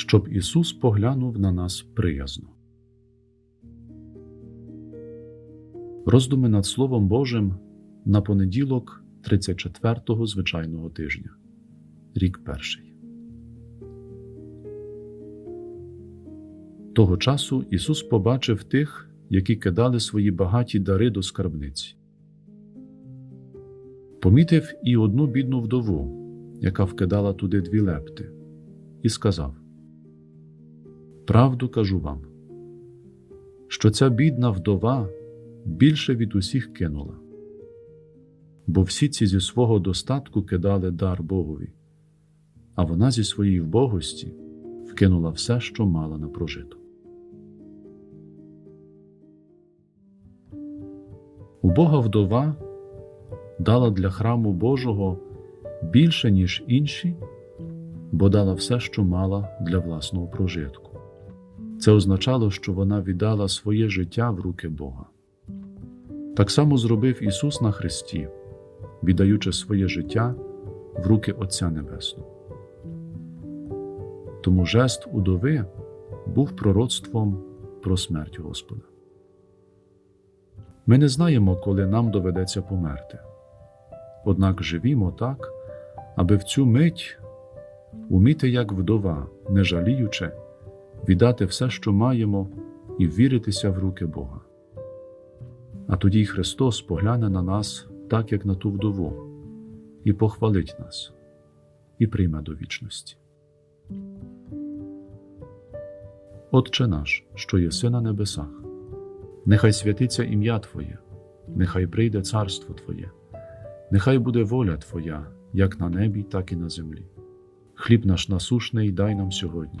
щоб Ісус поглянув на нас приязно. Роздуми над Словом Божим на понеділок 34-го звичайного тижня, рік перший. Того часу Ісус побачив тих, які кидали свої багаті дари до скарбниці. Помітив і одну бідну вдову, яка вкидала туди дві лепти, і сказав: Правду кажу вам, що ця бідна вдова більше від усіх кинула, бо всі ці зі свого достатку кидали дар Богові, а вона зі своєї вбогості вкинула все, що мала на прожиток. Убога вдова дала для храму Божого більше, ніж інші, бо дала все, що мала для власного прожитку. Це означало, що вона віддала своє життя в руки Бога. Так само зробив Ісус на Христі, віддаючи своє життя в руки Отця Небесного. Тому жест удови був пророцтвом про смерть Господа. Ми не знаємо, коли нам доведеться померти. Однак живімо так, аби в цю мить уміти, як вдова, не жаліючи, віддати все, що маємо, і ввіритися в руки Бога. А тоді Христос погляне на нас так, як на ту вдову, і похвалить нас, і прийме до вічності. Отче наш, що єси на небесах, нехай святиться ім'я Твоє, нехай прийде царство Твоє, нехай буде воля Твоя, як на небі, так і на землі. Хліб наш насушний дай нам сьогодні,